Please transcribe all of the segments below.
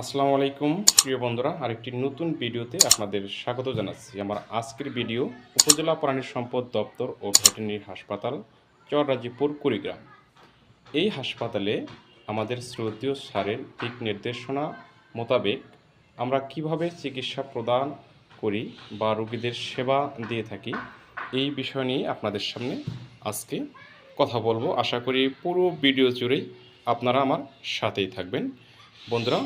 আসসালামু আলাইকুম, প্রিয় বন্ধুরা। আরেকটি নতুন ভিডিওতে আপনাদের স্বাগত জানাচ্ছি। আমার আজকের ভিডিও, উপজেলা প্রাণী সম্পদ দপ্তর ও ভেটেরিনারি হাসপাতাল, চররাজিপুর, কুড়িগ্রাম। এই হাসপাতালে আমাদের শ্রদ্ধীয় স্যারের দিক নির্দেশনা মোতাবেক আমরা কীভাবে চিকিৎসা প্রদান করি বা রোগীদের সেবা দিয়ে থাকি, এই বিষয় নিয়ে আপনাদের সামনে আজকে কথা বলব। আশা করি পুরো ভিডিও জুড়েই আপনারা আমার সাথেই থাকবেন। বন্ধুরা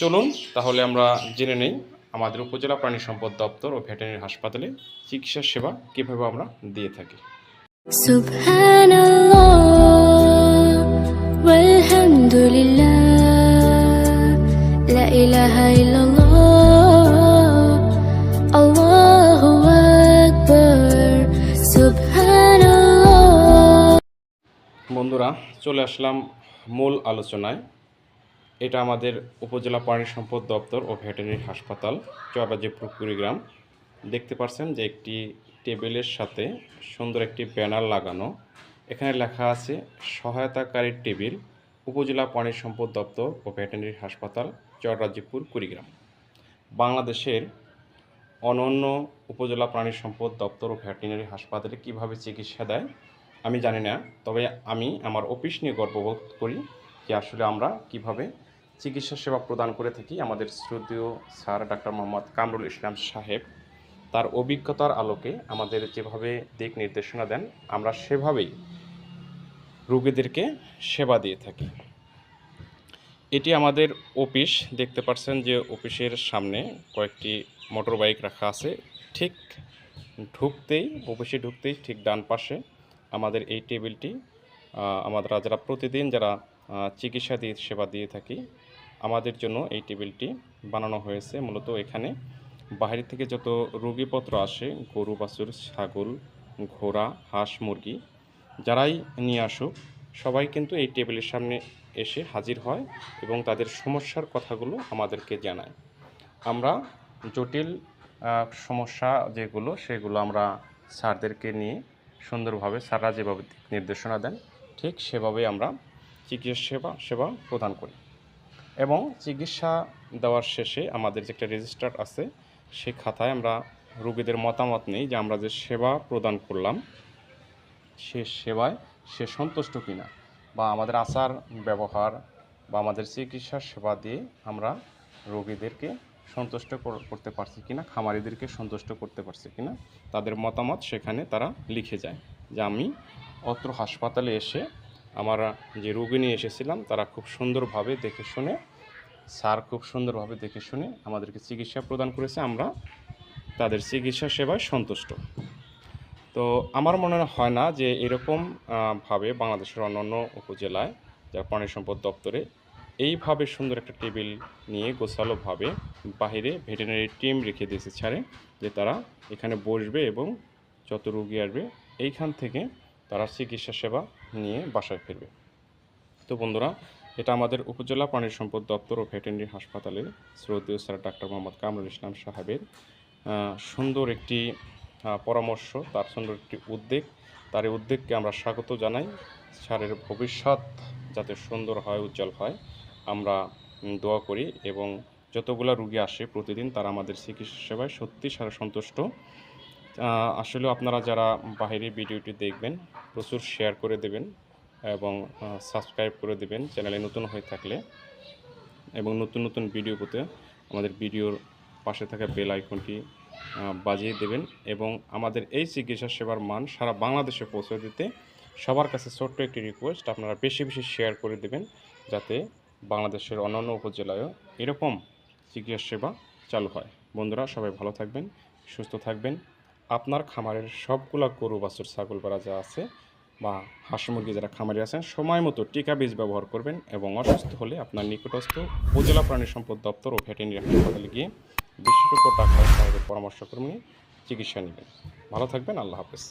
চলুন তাহলে আমরা জেনে নেই আমাদের উপজেলা প্রাণী সম্পদ দপ্তর ও ভেটেরিনারি হাসপাতালে চিকিৎসা সেবা কীভাবে আমরা দিয়ে থাকি। বন্ধুরা চলে আসলাম মূল আলোচনায়। এটা আমাদের উপজেলা প্রাণী সম্পদ দপ্তর ও ভেটেরিনারি হাসপাতাল চররাজিপুর কুড়িগ্রাম দেখতে পাচ্ছেন যে একটি টেবিলের সাথে সুন্দর একটি ব্যানার লাগানো। এখানে লেখা আছে, সহায়তাকারী টেবিল, উপজেলা প্রাণী সম্পদ দপ্তর ও ভেটেরিনারি হাসপাতাল চররাজিপুর কুড়িগ্রাম। বাংলাদেশের অনন্য উপজেলা প্রাণী সম্পদ দপ্তর ও ভেটেরিনারি হাসপাতালে কীভাবে চিকিৎসা দেয়, আমি জানি না। তবে আমি আমার অফিস নিয়ে গর্ববোধ করি যে আসলে আমরা কীভাবে চিকিৎসা সেবা প্রদান করে থাকি আমাদের শ্রদ্ধেয় স্যার ডাক্তার মোহাম্মদ কামরুল ইসলাম সাহেব। তার অভিজ্ঞতার আলোকে আমাদের যেভাবে দিক নির্দেশনা দেন, আমরা সেভাবেই রুগীদেরকে সেবা দিয়ে থাকি। এটি আমাদের অফিস, দেখতে পাচ্ছেন যে অফিসের সামনে কয়েকটি মোটর বাইক রাখা আছে। ঠিক ঢুকতেই, অফিসে ঢুকতেই ঠিক ডান পাশে আমাদের এই টেবিলটি আমরা যারা প্রতিদিন যারা চিকিৎসা দিয়ে, সেবা দিয়ে থাকি। আমাদের জন্য এই টেবিলটি বানানো হয়েছে। মূলত এখানে বাইরে থেকে যত রোগীপত্র আসে, গরু, বাছুর, ছাগল, ঘোড়া, হাঁস, মুরগি, যারাই নিয়ে আসুক, সবাই কিন্তু এই টেবিলের সামনে এসে হাজির হয় এবং তাদের সমস্যার কথাগুলো আমাদেরকে জানায়। আমরা জটিল সমস্যা যেগুলো, সেগুলো আমরা স্যারদেরকে নিয়ে সুন্দরভাবে, স্যাররা যেভাবে নির্দেশনা দেন, ঠিক সেভাবে আমরা চিকিৎসা সেবা সেবা প্রদান করি। এবং চিকিৎসা দেওয়ার শেষে আমাদের যে একটা রেজিস্টার আছে, সে খাতায় আমরা রোগীদের মতামত নেই যে আমরা যে সেবা প্রদান করলাম, সে সেবায় সে সন্তুষ্ট কিনা বা আমাদের আচার, ব্যবহার বা আমাদের চিকিৎসা সেবা দিয়ে আমরা রোগীদেরকে সন্তুষ্ট করতে পারছি কিনা, খামারিদেরকে সন্তুষ্ট করতে পারছি কিনা, তাদের মতামত সেখানে তারা লিখে যায় যে আমি অত্র হাসপাতালে এসে আমার যে রোগী নিয়ে এসেছিলাম, তারা খুব সুন্দরভাবে দেখে শুনে, স্যার খুব সুন্দরভাবে দেখে শুনে আমাদেরকে চিকিৎসা প্রদান করেছে। আমরা তাদের চিকিৎসা সেবায় সন্তুষ্ট। তো আমার মনে হয় না যে এরকম ভাবে বাংলাদেশের অন্যান্য উপজেলায় যারা প্রাণী সম্পদ দপ্তরে এইভাবে সুন্দর একটা টেবিল নিয়ে গোছালোভাবে বাইরে ভেটেরিনারি টিম রেখে দিয়েছে ছাড়ে, যে তারা এখানে বসবে এবং যত রুগী আসবে, এইখান থেকে তারা চিকিৎসা সেবা নিয়ে বাসায় ফিরবে। তো বন্ধুরা, এটা আমাদের উপজেলা প্রাণী সম্পদ দপ্তর ও ভেটেরিনারি হাসপাতালের শ্রদ্ধেয় স্যার ডাক্তার মোহাম্মদ কামরুল ইসলাম সাহেবের সুন্দর একটি পরামর্শ, তার সুন্দর একটি উদ্যোগ। তার এই উদ্যোগকে আমরা স্বাগত জানাই। স্যারের ভবিষ্যৎ যাতে সুন্দর হয়, উজ্জ্বল হয়, আমরা দোয়া করি এবং যতগুলা রুগী আসে প্রতিদিন তারা আমাদের চিকিৎসা সেবায় সত্যি সারা সন্তুষ্ট। আসলে আপনারা যারা বাইরে ভিডিওটি দেখবেন, প্রচুর শেয়ার করে দেবেন এবং সাবস্ক্রাইব করে দেবেন চ্যানেলে নতুন হয়ে থাকলে এবং নতুন নতুন ভিডিও পেতে আমাদের ভিডিওর পাশে থাকা বেল আইকনটি বাজিয়ে দেবেন এবং আমাদের এই চিকিৎসা সেবার মান সারা বাংলাদেশে পৌঁছে দিতে সবার কাছে ছোট্ট একটি রিকোয়েস্ট আপনারা বেশি বেশি শেয়ার করে দেবেন যাতে বাংলাদেশের অন্যান্য উপজেলায়ও এরকম চিকিৎসা সেবা চালু হয়। বন্ধুরা, সবাই ভালো থাকবেন, সুস্থ থাকবেন। আপনার খামারের সবগুলা গরু, বাছুর, ছাগল পাড়া যা আছে বা হাঁস মুরগি যারা খামারে আছেন, সময় মতো টিকা বীজ ব্যবহার করবেন এবং অসুস্থ হলে আপনার নিকটস্থ উপজেলা প্রাণী সম্পদ দপ্তর ও ভেটেরিনারি হাসপাতালে গিয়ে বিশেষজ্ঞ ডাক্তার সাহেবের পরামর্শ ক্রমে চিকিৎসা নেবেন। ভালো থাকবেন, আল্লাহ হাফেজ।